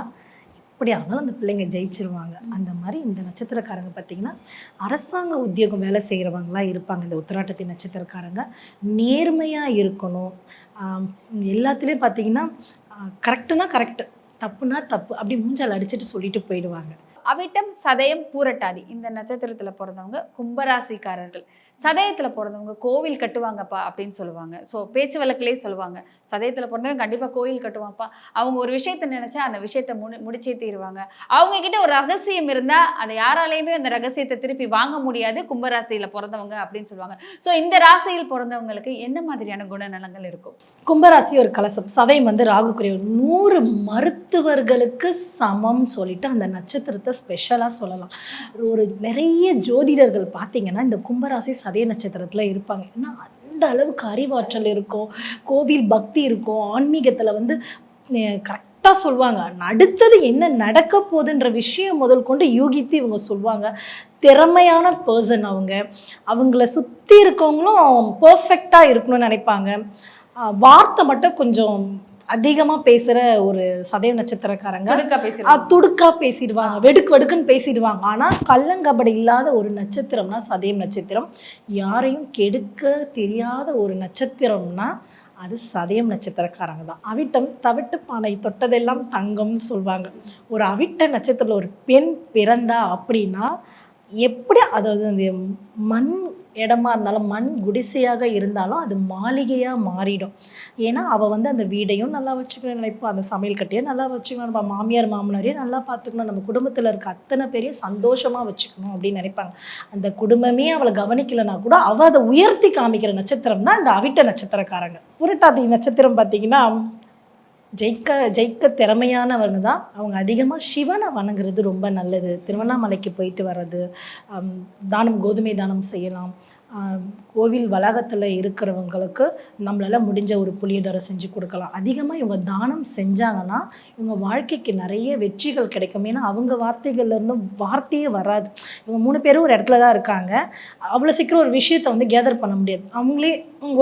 எப்படி ஆனாலும் அந்த பிள்ளைங்க ஜெயிச்சிருவாங்க. அந்த மாதிரி இந்த நட்சத்திரக்காரங்க பார்த்திங்கன்னா அரசாங்க உத்தியோகம் வேலை செய்கிறவங்களா இருப்பாங்க. இந்த உத்திராட்டத்தி நட்சத்திரக்காரங்க நேர்மையாக இருக்கணும். எல்லாத்துலேயும் பார்த்தீங்கன்னா கரெக்டுனா கரெக்டு தப்புனா தப்பு அப்படி மூஞ்சால் அடிச்சுட்டு சொல்லிட்டு போயிடுவாங்க.
அவிட்டம் சதயம் பூரட்டாதி. இந்த நட்சத்திரத்தில் பிறந்தவங்க கும்பராசிக்காரர்கள். சதயத்தில் பிறந்தவங்க கோவில் கட்டுவாங்கப்பா அப்படின்னு சொல்லுவாங்க. ஸோ பேச்சு வழக்கிலே சொல்லுவாங்க. சதயத்தில் பிறந்தவங்க கண்டிப்பாக கோவில் கட்டுவாப்பா அவங்க ஒரு விஷயத்த நினச்சா அந்த விஷயத்தை முடி முடிச்சே தீருவாங்க. அவங்க கிட்ட ஒரு ரகசியம் இருந்தால் அதை யாராலையுமே அந்த ரகசியத்தை திருப்பி வாங்க முடியாது. கும்பராசியில் பிறந்தவங்க அப்படின்னு சொல்லுவாங்க. ஸோ இந்த ராசியில் பிறந்தவங்களுக்கு என்ன மாதிரியான குணநலங்கள் இருக்கும்?
கும்பராசி ஒரு கலசம். சதயம் வந்து ராகுக்குரிய நூறு மருத்துவர்களுக்கு சமம் சொல்லிட்டு அந்த நட்சத்திரத்தை ஸ்பெஷலாக சொல்லலாம். ஒரு நிறைய ஜோதிடர்கள் பார்த்தீங்கன்னா இந்த கும்பராசி சதய நட்சத்திரத்தில் இருப்பாங்க. ஏன்னா அந்த அளவுக்கு அறிவாற்றல் இருக்கும் கோவில் பக்தி இருக்கும் ஆன்மீகத்தில் வந்து கரெக்டாக சொல்லுவாங்க அடுத்தது என்ன நடக்க போகுதுன்ற விஷயம் முதல் கொண்டு யூகித்து இவங்க சொல்லுவாங்க திறமையான பர்சன் அவங்க. அவங்கள சுற்றி இருக்கவங்களும் பர்ஃபெக்டாக இருக்கணும்னு நினைப்பாங்க. வார்த்தை மட்டும் கொஞ்சம் அதிகமாக பேசுகிற ஒரு சதய நட்சத்திரக்காரங்க.
துடுக்கா பேசிடுவாங்க.
வெடுக்கு வெடுக்குன்னு பேசிடுவாங்க. ஆனால் கள்ளங்கபடி இல்லாத ஒரு நட்சத்திரம்னா சதயம் நட்சத்திரம். யாரையும் கெடுக்க தெரியாத ஒரு நட்சத்திரம்னா அது சதயம் நட்சத்திரக்காரங்க தான். அவிட்டம் தவிட்டு பானை தொட்டதெல்லாம் தங்கம்னு சொல்லுவாங்க ஒரு அவிட்ட நட்சத்திரத்தில் ஒரு பெண் பிறந்தா அப்படின்னா எப்படி அதாவது அந்த மண் இடமா இருந்தாலும் மண் குடிசையாக இருந்தாலும் அது மாளிகையாக மாறிடும். ஏன்னா அவள் வந்து அந்த வீடையும் நல்லா வச்சுக்கணும்னு நினைப்பா அந்த சமையல் கட்டையும் நல்லா வச்சுக்கணும் நம்ம மாமியார் மாமனாரையும் நல்லா பார்த்துக்கணும் நம்ம குடும்பத்தில் இருக்க அத்தனை பேரையும் சந்தோஷமாக வச்சுக்கணும் அப்படின்னு நினைப்பாங்க. அந்த குடும்பமே அவளை கவனிக்கலைன்னா கூட அவள் அதை உயர்த்தி காமிக்கிற நட்சத்திரம் தான் இந்த அவிட்ட நட்சத்திரக்காரங்க. புரட்டாதி நட்சத்திரம் பார்த்தீங்கன்னா ஜெயிக்க ஜெயிக்க திறமையானவங்க தான். அவங்க அதிகமாக சிவனை வணங்குறது ரொம்ப நல்லது. திருவண்ணாமலைக்கு போயிட்டு வர்றது தானம் கோதுமை தானம் செய்யலாம். கோவில் வளாகத்தில் இருக்கிறவங்களுக்கு நம்மளால் முடிஞ்ச ஒரு புளியதரை செஞ்சு கொடுக்கலாம். அதிகமாக இவங்க தானம் செஞ்சாங்கன்னா இவங்க வாழ்க்கைக்கு நிறைய வெற்றிகள் கிடைக்கும். ஏன்னா அவங்க வார்த்தைகள்லேருந்து வார்த்தையே வராது. இவங்க மூணு பேரும் ஒரு இடத்துல தான் இருக்காங்க. அவ்வளோ சீக்கிரம் ஒரு விஷயத்தை வந்து கேதர் பண்ண முடியாது. அவங்களே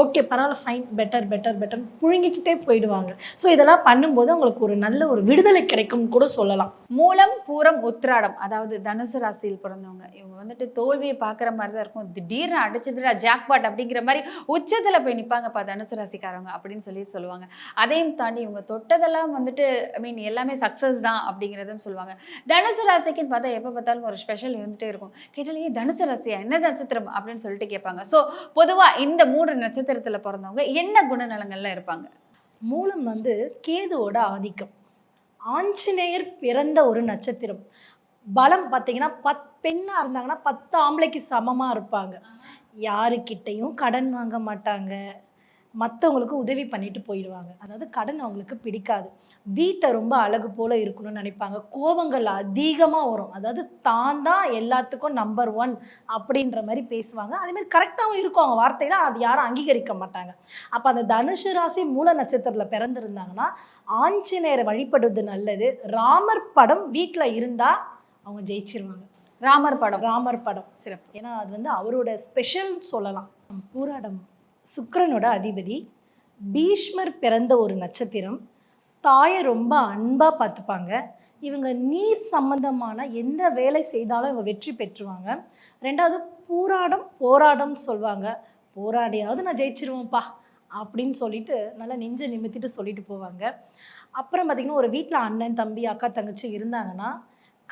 ஓகே பரவாயில்ல ஃபைன் பெட்டர் பெட்டர் பெட்டர் புழுங்கிக்கிட்டே போயிடுவாங்க. ஸோ இதெல்லாம் பண்ணும்போது அவங்களுக்கு ஒரு நல்ல ஒரு விடுதலை கிடைக்கும்னு கூட சொல்லலாம்.
மூலம் பூரம் உத்திராடம். அதாவது தனுசு ராசியில் பிறந்தவங்க இவங்க வந்துட்டு தோல்வியை பார்க்குற மாதிரி தான் இருக்கும். திடீர்னு அடிச்சதுடா ஜாக்பாட் அப்படிங்கிற மாதிரி உச்சத்தில் போய் நிற்பாங்கப்பா தனுசு ராசிக்காரவங்க அப்படின்னு சொல்லி சொல்லுவாங்க. அதையும் தாண்டி இவங்க தொட்டதெல்லாம் வந்துட்டு ஐ மீன் எல்லாமே சக்ஸஸ் தான் அப்படிங்கிறதும் சொல்லுவாங்க. தனுசு ராசிக்குன்னு பார்த்தா எப்போ பார்த்தாலும் ஒரு ஸ்பெஷல் இருந்துகிட்டே இருக்கும். கேட்டாலே தனுசு ராசியா? என்ன நட்சத்திரம்? அப்படின்னு சொல்லிட்டு கேட்பாங்க. ஸோ பொதுவாக இந்த மூன்று நட்சத்திரத்துல பிறந்தவங்க என்ன குணநலங்கள்ல இருப்பாங்க?
மூலம் வந்து கேதுவோட ஆதிக்கம். ஆஞ்சநேயர் பிறந்த ஒரு நட்சத்திரம். பலம் பார்த்தீங்கன்னா பத் பெண்ணாக இருந்தாங்கன்னா பத்து ஆம்பளைக்கு சமமாக இருப்பாங்க. யாருக்கிட்டையும் கடன் வாங்க மாட்டாங்க. மற்றவங்களுக்கு உதவி பண்ணிட்டு போயிடுவாங்க. அதாவது கடன் அவங்களுக்கு பிடிக்காது. வீட்டை ரொம்ப அழகு போல இருக்கணும்னு நினைப்பாங்க. கோபங்கள் அதிகமாக வரும். அதாவது தான் தான் எல்லாத்துக்கும் நம்பர் ஒன் அப்படின்ற மாதிரி பேசுவாங்க. அதே மாதிரி கரெக்டாகவும் இருக்கும் அவங்க வார்த்தையில. அது யாரும் அங்கீகரிக்க மாட்டாங்க. அப்போ அந்த தனுசு ராசி மூல நட்சத்திரத்தில் பிறந்திருந்தாங்கன்னா ஆஞ்சநேயரை வழிபடுவது நல்லது. ராமர் படம் வீட்டில் இருந்தால் அவங்க ஜெயிச்சிருவாங்க.
ராமர் படம்.
ராமர் படம்.
சிறப்பு.
ஏன்னா அது வந்து அவரோட ஸ்பெஷல் சொல்லலாம். பூராடம். சுக்கரனோட அதிபதி. பீஷ்மர் பிறந்த ஒரு நட்சத்திரம். தாயை ரொம்ப அன்பாக பார்த்துப்பாங்க. இவங்க நீர் சம்பந்தமான எந்த வேலை செய்தாலும் இவங்க வெற்றி பெற்றுவாங்க. ரெண்டாவது பூராடம் போராடம் சொல்லுவாங்க போராடியாவது நான் ஜெயிச்சிருவோம்ப்பா அப்படின்னு சொல்லிட்டு நல்லா நெஞ்சை நிமித்திட்டு சொல்லிட்டு போவாங்க. அப்புறம் பார்த்திங்கன்னா ஒரு வீட்டில் அண்ணன் தம்பி அக்கா தங்கச்சி இருந்தாங்கன்னா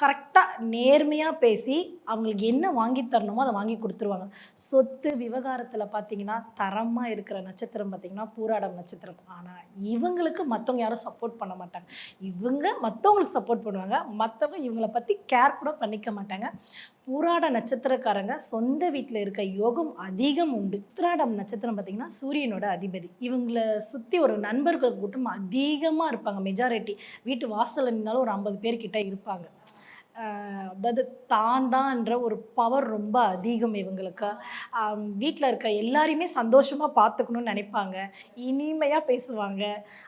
கரெக்டாக நேர்மையாக பேசி அவங்களுக்கு என்ன வாங்கி தரணுமோ அதை வாங்கி கொடுத்துருவாங்க. சொத்து விவகாரத்தில் பார்த்தீங்கன்னா தரமாக இருக்கிற நட்சத்திரம் பார்த்தீங்கன்னா பூராடம் நட்சத்திரம். ஆனால் இவங்களுக்கு மற்றவங்க யாரும் சப்போர்ட் பண்ண மாட்டாங்க. இவங்க மற்றவங்களுக்கு சப்போர்ட் பண்ணுவாங்க. மற்றவங்க இவங்கள பற்றி கேர் கூட பண்ணிக்க மாட்டாங்க. பூராட நட்சத்திரக்காரங்க சொந்த வீட்டில் இருக்க யோகம் அதிகம் உண்டு. உத்திராடம் நட்சத்திரம் பார்த்தீங்கன்னா சூரியனோட அதிபதி. இவங்களை சுற்றி ஒரு நண்பர்கள் கூட்டம் அதிகமாக இருப்பாங்க. மெஜாரிட்டி வீட்டு வாசலில் நின்னாலும் ஒரு ஐம்பது பேர்கிட்ட இருப்பாங்க. அதாவது தான் தான்ன்ற ஒரு பவர் ரொம்ப அதிகம் இவங்களுக்கு. வீட்டில் இருக்க எல்லாரையுமே சந்தோஷமாக பார்த்துக்கணும்னு நினைப்பாங்க. இனிமையாக பேசுவாங்க.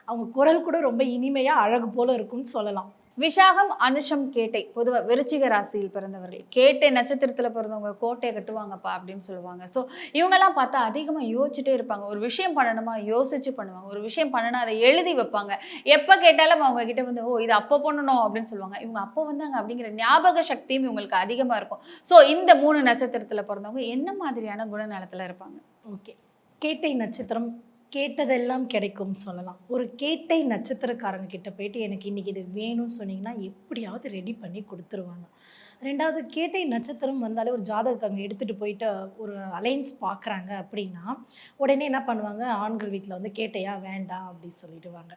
அவங்க குரல் கூட ரொம்ப இனிமையாக அழகு போல் இருக்கும்னு சொல்லலாம்.
விஷாகம் அனுஷம் கேட்டை. பொதுவாக விருச்சிக ராசியில் பிறந்தவர்கள். கேட்டை நட்சத்திரத்தில் பிறந்தவங்க கோட்டையை கட்டுவாங்கப்பா அப்படின்னு சொல்லுவாங்க. ஸோ இவங்கெல்லாம் பார்த்தா அதிகமாக யோசிச்சுட்டே இருப்பாங்க. ஒரு விஷயம் பண்ணணுமா? யோசிச்சு பண்ணுவாங்க. ஒரு விஷயம் பண்ணணும் அதை எழுதி வைப்பாங்க. எப்போ கேட்டாலும் அவங்க கிட்ட வந்து ஓ இது அப்போ பண்ணணும் அப்படின்னு சொல்லுவாங்க. இவங்க அப்போ வந்தாங்க அப்படிங்கிற ஞாபக சக்தியும் இவங்களுக்கு அதிகமாக இருக்கும். ஸோ இந்த மூணு நட்சத்திரத்தில் பிறந்தவங்க என்ன மாதிரியான குணநலத்தில் இருப்பாங்க?
ஓகே. கேட்டை நட்சத்திரம் கேட்டதெல்லாம் கிடைக்கும் சொல்லலாம். ஒரு கேட்டை நட்சத்திரக்காரங்க கிட்ட போயிட்டு எனக்கு இன்றைக்கி இது வேணும்னு சொன்னீங்கன்னா எப்படியாவது ரெடி பண்ணி கொடுத்துருவாங்க. ரெண்டாவது கேட்டை நட்சத்திரம் வந்தாலே ஒரு ஜாதகம் அங்கே எடுத்துகிட்டு போயிட்டு ஒரு அலைன்ஸ் பார்க்குறாங்க அப்படின்னா உடனே என்ன பண்ணுவாங்க? ஆண்கள் வீட்டில் வந்து கேட்டையா? வேண்டாம் அப்படின்னு சொல்லிடுவாங்க.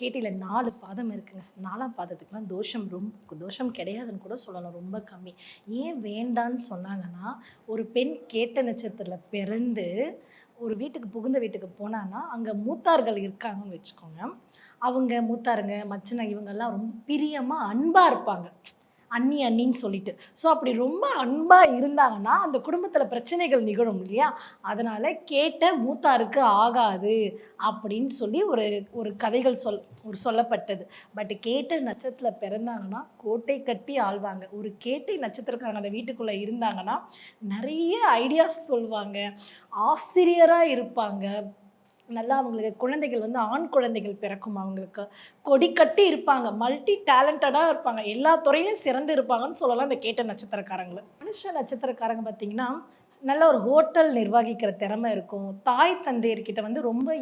கேட்டையில் நாலு பாதம் இருக்குங்க. நாலாம் பாதத்துக்குலாம் தோஷம் ரொம்ப தோஷம் கிடையாதுன்னு கூட சொல்லலாம். ரொம்ப கம்மி. ஏன் வேண்டான்னு சொன்னாங்கன்னா ஒரு பெண் கேட்ட நட்சத்திரத்தில் பிறந்து ஒரு வீட்டுக்கு புகுந்த வீட்டுக்கு போனான்னா அங்கே மூத்தார்கள் இருக்காங்கன்னு வச்சுக்கோங்க. அவங்க மூத்தாருங்க மச்சனை இவங்கெல்லாம் ரொம்ப பிரியமாக அன்பாக இருப்பாங்க. அண்ணி அண்ணின்னு சொல்லிட்டு. ஸோ அப்படி ரொம்ப அன்பாக இருந்தாங்கன்னா அந்த குடும்பத்தில் பிரச்சனைகள் நிகழும் இல்லையா? அதனால் கேட்ட மூத்தாருக்கு ஆகாது அப்படின்னு சொல்லி ஒரு ஒரு கதைகள் சொல் ஒரு சொல்லப்பட்டது. பட் கேட்ட நட்சத்திரத்தில் பிறந்தாங்கன்னா கோட்டை கட்டி ஆழ்வாங்க ஒரு கேட்டை நட்சத்திரக்காரங்க அந்த வீட்டுக்குள்ளே இருந்தாங்கன்னா நிறைய ஐடியாஸ் சொல்லுவாங்க ஆசிரியராக இருப்பாங்க. நல்லா அவங்களுக்கு குழந்தைகள் வந்து ஆண் குழந்தைகள் பிறக்கும் அவங்களுக்கு. கொடி கட்டி இருப்பாங்க. மல்டி டேலண்டடாக இருப்பாங்க. எல்லா துறையிலும் சிறந்து இருப்பாங்கன்னு சொல்லலாம் இந்த கேட்ட நட்சத்திரக்காரங்களை. மனுஷ நட்சத்திரக்காரங்க பார்த்தீங்கன்னா நல்ல ஒரு ஹோட்டல் நிர்வகிக்கிற திறமை இருக்கும். தாய் தந்தையர்கிட்ட வந்து ரொம்ப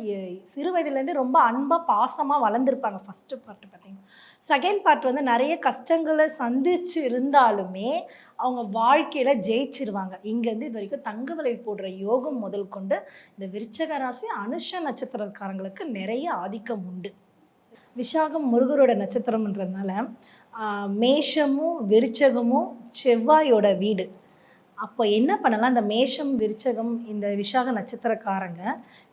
சிறு வயதுலேருந்து ரொம்ப அன்பாக பாசமாக வளர்ந்துருப்பாங்க. ஃபஸ்ட்டு பார்ட்டு பார்த்தீங்கன்னா செகண்ட் பார்ட் வந்து நிறைய கஷ்டங்களை சந்திச்சு இருந்தாலுமே அவங்க வாழ்க்கையில் ஜெயிச்சிருவாங்க. இங்கேருந்து இது வரைக்கும் தங்க விலை போடுற யோகம் முதல் கொண்டு இந்த விருச்சக ராசி அனுஷ நட்சத்திரக்காரங்களுக்கு நிறைய ஆதிக்கம் உண்டு. விஷாகம் முருகரோட நட்சத்திரம்ன்றதுனால மேஷமும் விருச்சகமும் செவ்வாயோட வீடு. அப்போ என்ன பண்ணலாம்? இந்த மேஷம் விருச்சகம் இந்த விசாக நட்சத்திரக்காரங்க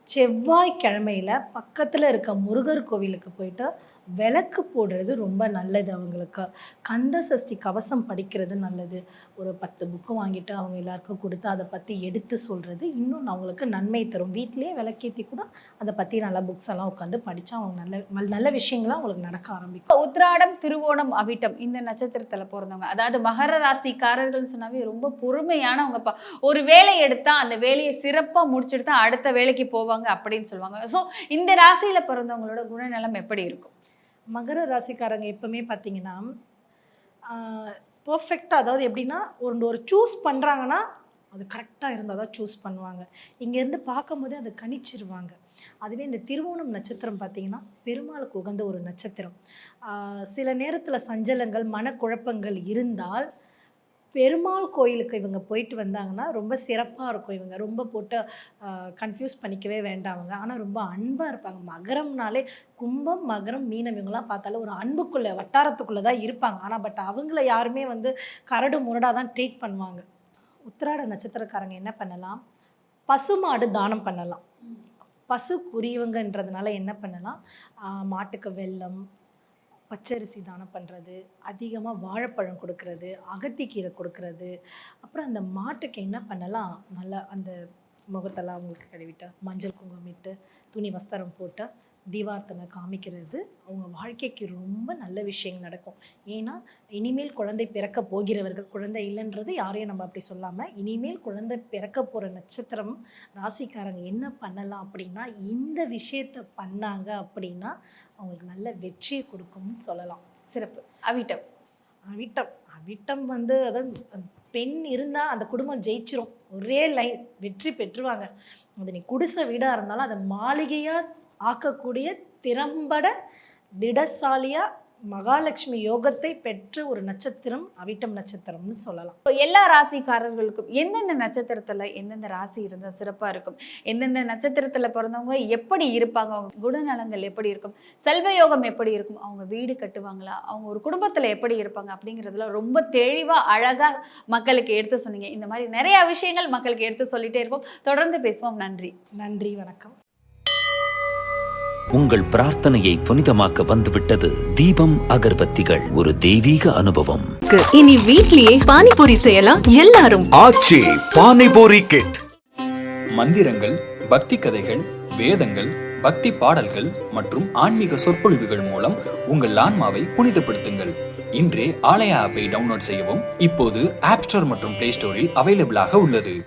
செவ்வாய்க்கிழமையில் பக்கத்தில் இருக்க முருகர் கோவிலுக்கு போயிட்டு விளக்கு போடுறது ரொம்ப நல்லது அவங்களுக்கு. கந்த சஷ்டி கவசம் படிக்கிறது நல்லது. ஒரு பத்து புக்கு வாங்கிட்டு அவங்க எல்லாருக்கும் கொடுத்து அதை பற்றி எடுத்து சொல்கிறது இன்னும் அவங்களுக்கு நன்மை தரும். வீட்டிலேயே விளக்கேற்றி கூட அதை பற்றி நல்லா புக்ஸ் எல்லாம் உட்காந்து படித்தா அவங்க நல்ல நல்ல- நல்ல விஷயங்கள்லாம் அவங்களுக்கு நடக்க ஆரம்பிக்கும்.
உத்ராடம் திருவோணம் அவிட்டம் இந்த நட்சத்திரத்தில் பிறந்தவங்க அதாவது மகர ராசிக்காரர்கள் சொன்னாவே ரொம்ப பொறுமையானவங்க பா ஒரு வேலை எடுத்தால் அந்த வேலையை சிறப்பாக முடிச்சுட்டு தான் அடுத்த வேலைக்கு போவாங்க அப்படின்னு சொல்லுவாங்க. ஸோ இந்த ராசியில் பிறந்தவங்களோட குணநலம் எப்படி இருக்கும்?
மகர ராசிக்காரங்க எப்பவுமே பார்த்தீங்கன்னா பர்ஃபெக்டாக அதாவது எப்படின்னா ஒரு ஒரு சூஸ் பண்ணுறாங்கன்னா அது கரெக்டாக இருந்தால் தான் சூஸ் பண்ணுவாங்க. இங்கேருந்து பார்க்கும்போதே அதை கணிச்சிருவாங்க. அதுவே இந்த திருவோணம் நட்சத்திரம் பார்த்தீங்கன்னா பெருமாளுக்கு உகந்த ஒரு நட்சத்திரம். சில நேரத்தில் சஞ்சலங்கள் மனக்குழப்பங்கள் இருந்தால் பெருமாள் கோயிலுக்கு இவங்க போயிட்டு வந்தாங்கன்னா ரொம்ப சிறப்பாக இருக்கும் இவங்க. ரொம்ப போட்டு கன்ஃபியூஸ் பண்ணிக்கவே வேண்டாம் அவங்க. ஆனால் ரொம்ப அன்பாக இருப்பாங்க. மகரம்னாலே கும்பம் மகரம் மீனம் இவங்கெல்லாம் பார்த்தாலே ஒரு அன்புக்குள்ளே வட்டாரத்துக்குள்ளே தான் இருப்பாங்க. ஆனால் பட் அவங்கள யாருமே வந்து கரடு முரடாக தான் ட்ரீட் பண்ணுவாங்க. உத்திராட நட்சத்திரக்காரங்க என்ன பண்ணலாம்? பசுமாடு தானம் பண்ணலாம். பசு குறியவங்கன்றதுனால என்ன பண்ணலாம்? மாட்டுக்கு வெல்லம் பச்சரிசி தானம் பண்ணுறது அதிகமாக வாழைப்பழம் கொடுக்கறது அகத்திக்கீரை கொடுக்கறது. அப்புறம் அந்த மாட்டுக்கு என்ன பண்ணலாம்? நல்லா அந்த முகத்தெல்லாம் அவங்களுக்கு கழுவிட்டு மஞ்சள் குங்குமம் இட்டு துணி வஸ்திரம் போட்டு தீபார்த்தனை காமிக்கிறது அவங்க வாழ்க்கைக்கு ரொம்ப நல்ல விஷயங்கள் நடக்கும். ஏன்னா இனிமேல் குழந்தை பிறக்க போகிறவர்கள் குழந்தை இல்லைன்றது யாரையும் நம்ம அப்படி சொல்லாமல் இனிமேல் குழந்தை பிறக்க போகிற நட்சத்திரம் ராசிக்காரங்க என்ன பண்ணலாம் அப்படின்னா இந்த விஷயத்தை பண்ணாங்க அப்படின்னா அவங்களுக்கு நல்ல வெற்றியை கொடுக்கும்னு சொல்லலாம்.
சிறப்பு. அவிட்டம்.
அவிட்டம். அவிட்டம் வந்து அதாவது பெண் இருந்தால் அந்த குடும்பம் ஜெயிச்சிரும். ஒரே லைன் வெற்றி பெற்றுவாங்க. அது நீ குடிசை வீடாக இருந்தாலும் அதை மாளிகையாக ஆக்கக்கூடிய திறம்பட திடசாலியாக மகாலட்சுமி யோகத்தை பெற்ற ஒரு நட்சத்திரம் அவிட்டம் நட்சத்திரம்னு சொல்லலாம்.
இப்போ எல்லா ராசிக்காரர்களுக்கும் எந்தெந்த நட்சத்திரத்துல எந்தெந்த ராசி இருந்தா சிறப்பா இருக்கும்? எந்தெந்த நட்சத்திரத்துல பிறந்தவங்க எப்படி இருப்பாங்க? அவங்க குணநலங்கள் எப்படி இருக்கும்? செல்வ யோகம் எப்படி இருக்கும்? அவங்க வீடு கட்டுவாங்களா? அவங்க ஒரு குடும்பத்துல எப்படி இருப்பாங்க? அப்படிங்கிறதுல ரொம்ப தெளிவா அழகா மக்களுக்கு எடுத்து சொன்னீங்க. இந்த மாதிரி நிறைய விஷயங்கள் மக்களுக்கு எடுத்து சொல்லிட்டே இருக்கோம். தொடர்ந்து பேசுவோம். நன்றி.
நன்றி வணக்கம்.
உங்கள் பிரார்த்தனையை புனிதமாக்க வந்துவிட்டது தீபம் அகர்பத்திகள். ஒரு தெய்வீக அனுபவம்.
இனி வீட்லயே பானிபூரி செய்யலாம் எல்லாரும்.
ஆச்சி பானிபூரி கிட்
மந்திரங்கள் பக்தி கதைகள் வேதங்கள் பக்தி பாடல்கள் மற்றும் ஆன்மீக சொற்பொழிவுகள் மூலம் உங்கள் ஆன்மாவை புனிதப்படுத்துங்கள். இன்றே ஆலயா ஆப்பை டவுன்லோட் செய்யவும் இப்போது ஆப் ஸ்டோர் மற்றும் பிளே ஸ்டோரில் அவைலபிளாக உள்ளது.